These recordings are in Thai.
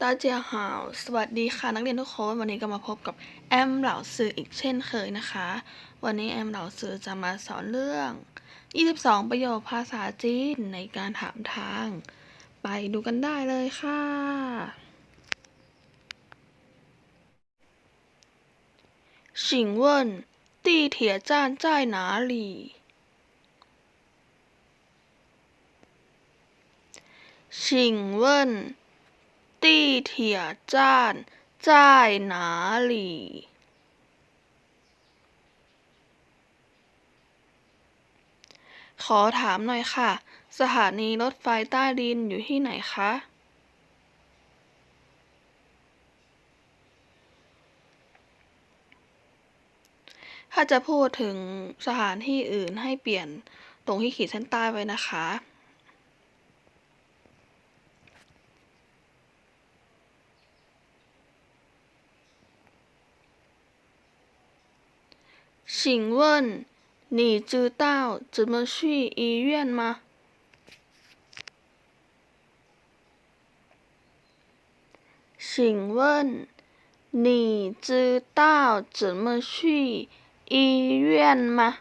ตาเจียหาว สวัสดีค่ะ นักเรียนทุกคน วันนี้ก็มาพบกับแอมเหล่าสื่ออีกเช่นเคยนะคะ วันนี้แอมเหล่าสื่อจะมาสอนเรื่อง 22 ประโยคภาษาจีนในการถามทาง ไปดูกันได้เลยค่ะ请问 เถียจ้านจ้ายหนาหลี่ขอถามหน่อยค่ะ สถานีรถไฟใต้ดินอยู่ที่ไหนคะ ถ้าจะพูดถึงสถานที่อื่นให้เปลี่ยนตรงที่ขีดเส้นใต้ไว้นะคะ 请问你知道怎么去医院吗？请问你知道怎么去医院吗？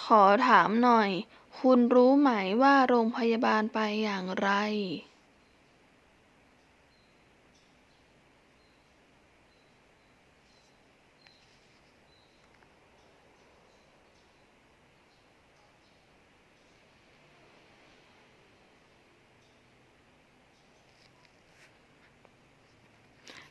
ขอถามหน่อย คุณรู้ไหมว่าโรงพยาบาลไปอย่างไร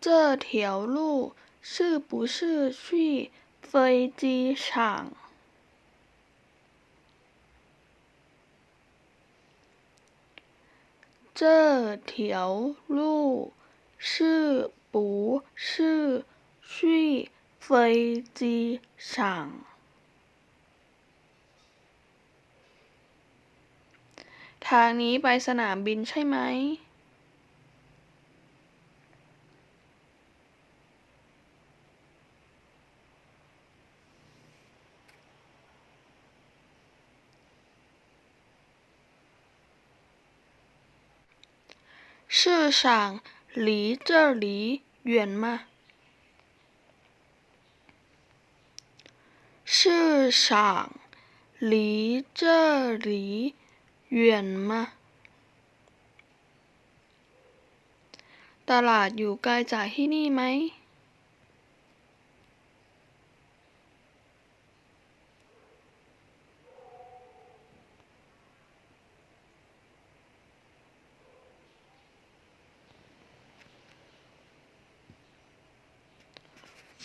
这条路是不是去飞机场？这条路是不是去飞机场？ทางนี้ไปสนามบินใช่ไหม 市场离这里远吗？市场离这里远吗？ตลาดอยู่ไกลจากที่นี่ไหม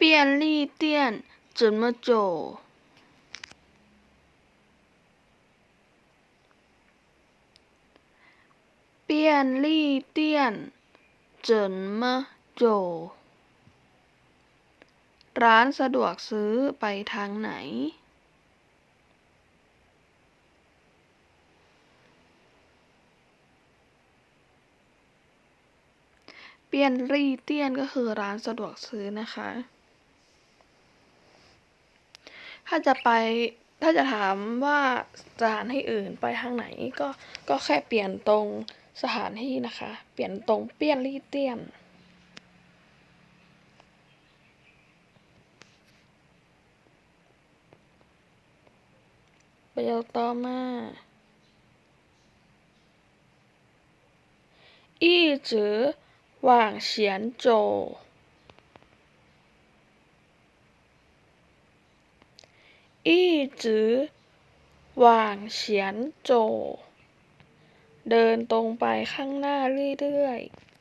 便利店怎么走？便利店怎么走？ร้านสะดวกซื้อไปทางไหน เปียนรี่เตี้ยนก็คือร้านสะดวกซื้อนะคะ ถ้าจะไป ถ้าจะถามว่าสถานที่อื่นไปทางไหนก็ก็แค่เปลี่ยนตรงสถานที่นะคะ เปลี่ยนตรงเปี้ยนลี่เตี้ยน ประโยคต่อมา一直往前走 อี้จื้อวางเฉียนโจ เดินตรงไปข้างหน้าเรื่อยๆ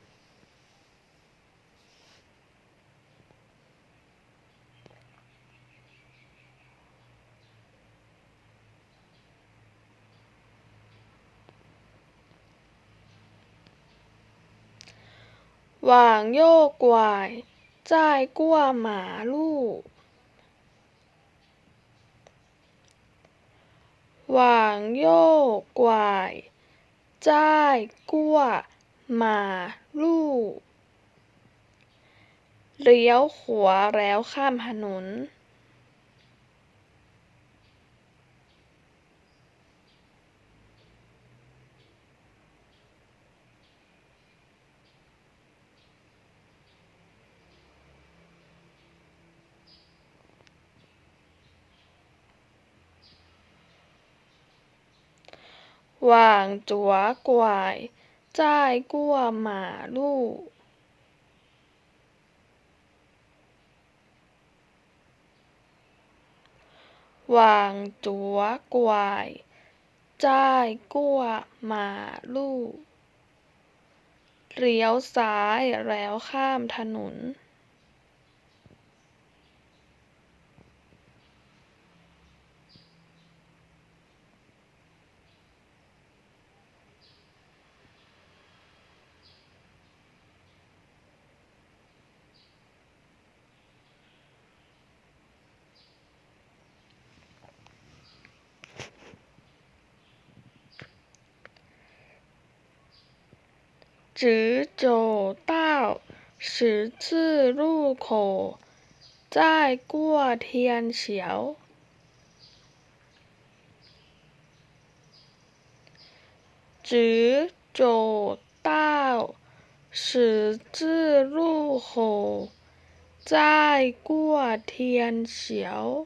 หว่างโยกวาจ่ายกวหมาลูก หวางโย่กวาย จ้ายกั้วมาลู่ เลี้ยวขวาแล้วข้ามถนน หว่างจัวกว่ายจ่ายกั่วหมาลู่วางจัวกว่ายจ่ายกั่วหมาลู่เลี้ยวซ้ายแล้วข้ามถนน 直走到十字路口，再过天桥。直走到十字路口，再过天桥。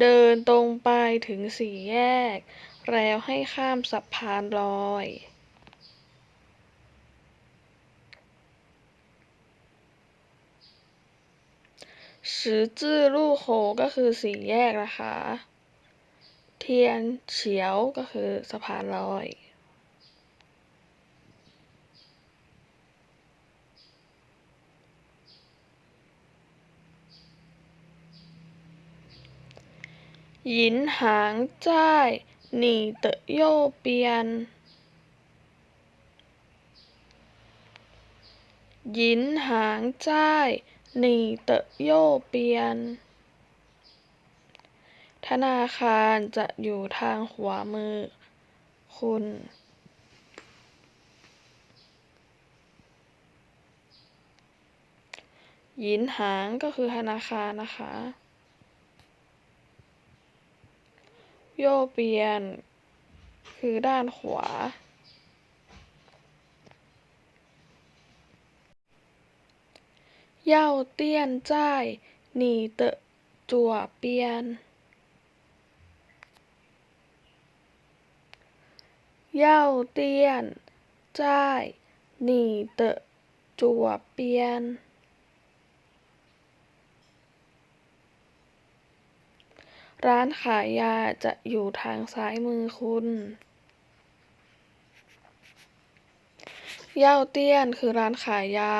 เดินตรงไปถึงสี่แยก แล้วให้ข้ามสะพานลอย สือจื้อลู่โคก็คือสี่แยกนะคะ เทียนเฉียวก็คือสะพานลอยหยินหางจ้าย หนีเตะโยเปียน ยินหางจ้าหนีเตโยเปียน ธนาคารจะอยู่ทางขวามือ คุณ ยินหางก็คือธนาคารนะคะ โยเปียน คือด้านขวา เย่าเตี้ยนจ้ายหนีเตะจั่วเปียน เย่าเตี้ยน จ้ายหนีเตะจั่วเปียน ร้านขายยาจะอยู่ทางซ้ายมือคุณ เย่าเตี้ยนคือร้านขายยา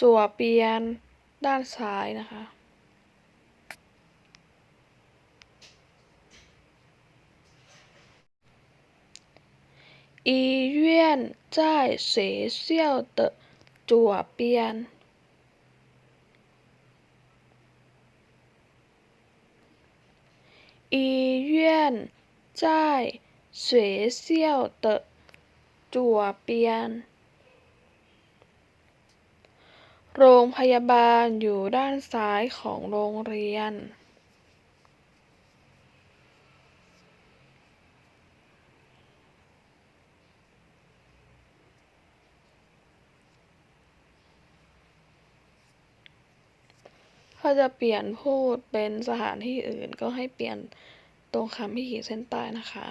จั่วเปียน ด้านซ้ายนะคะ อีเยี่ยนจ่ายเสเซี่ยวเตจั่วเปียน 医院在学校的左边。 โรงพยาบาลอยู่ด้านซ้ายของโรงเรียน ถ้าจะเปลี่ยนพูดเป็นสถานที่อื่นก็ให้เปลี่ยนตรงคำที่ขีดเส้นใต้นะคะ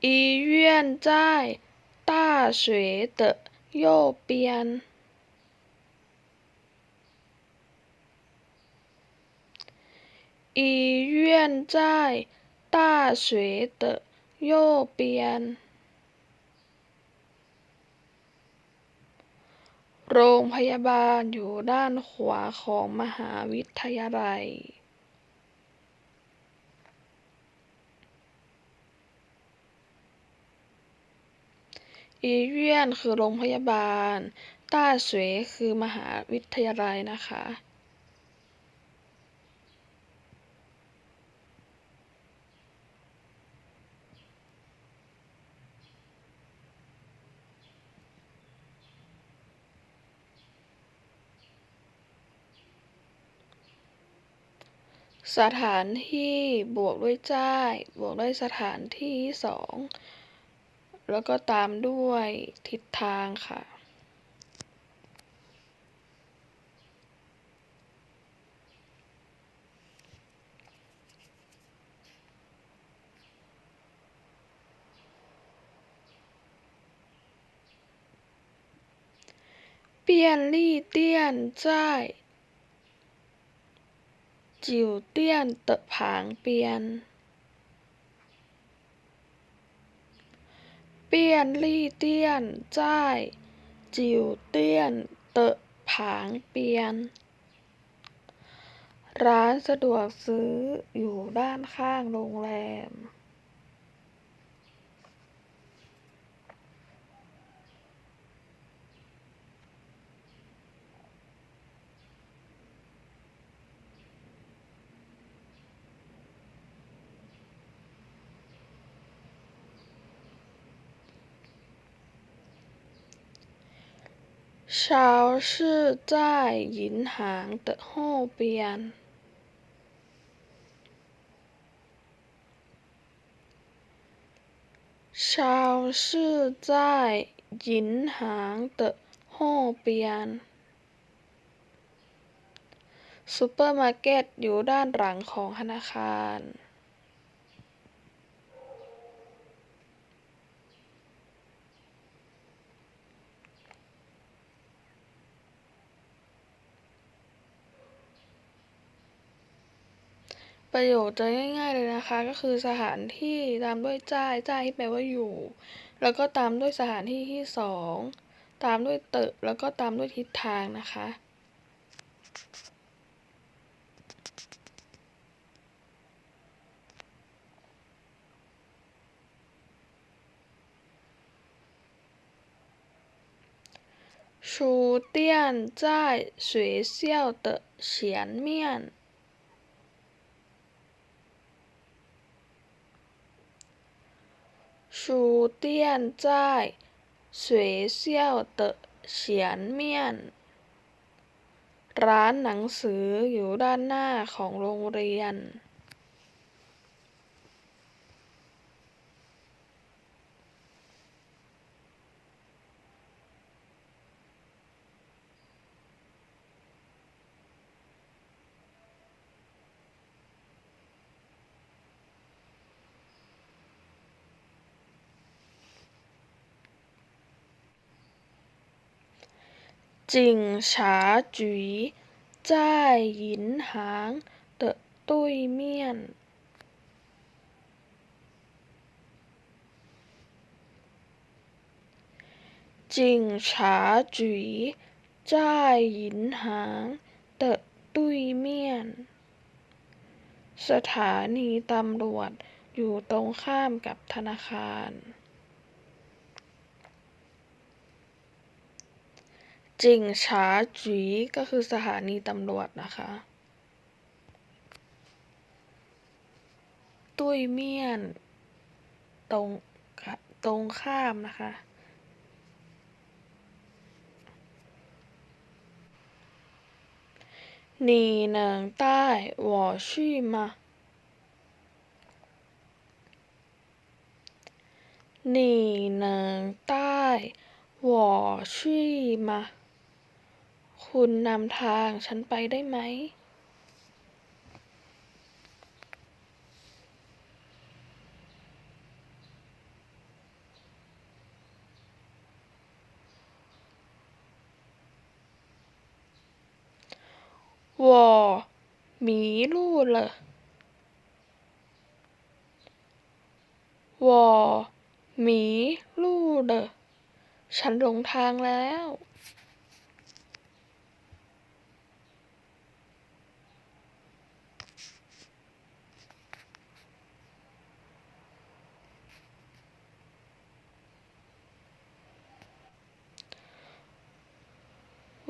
医院在大学的右边。医院在 大学的右边。โรงพยาบาลอยู่ด้านขวาของมหาวิทยาลัย อีเวียนคือโรงพยาบาล ต้าเสวยคือมหาวิทยาลัยนะคะ สถานที่บวกด้วยจ้าย บวกด้วยสถานที่สองแล้วก็ตามด้วยทิศทางค่ะ จิ๋วเตี้ยนเตะผางเปียน เปียนลี่เตี้ยนจ้าย จิ๋วเตี้ยนเตะผางเปียน ร้านสะดวกซื้ออยู่ด้านข้างโรงแรม 超市在银行的后边。超市在银行的后边。ซูเปอร์มาร์เก็ตอยู่ด้านหลังของธนาคาร ประโยคจะง่ายๆเลยนะคะ ก็คือสถานที่ตามด้วยจ้ายจ้ายที่แปลว่าอยู่ แล้วก็ตามด้วยสถานที่ที่สองตามด้วยเตะแล้วก็ตามด้วยทิศทางนะคะ 书店在学校的前面ร้านหนังสืออยู่ด้านหน้าของโรงเรียน จิงฉาจุ๋ยจ้ายหยินหอยู่ยนจิาคายหยิตู้มีนสถานีตำรวจอยู่ตรงข้ามกับธนาคาร จิงฉาจีก็คือสถานีตำรวจนะคะ ตุ้ยเมียน ตรงค่ะตรงข้ามนะคะ 你能带我去吗？你能带我去吗？ คุณนำทางฉันไปได้ไหมวอหมีลู่เหรวอมีลู่เหรฉันหลงทางแล้ว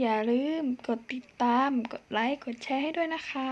อย่าลืมกดติดตาม กดไลค์ กดแชร์ให้ด้วยนะคะ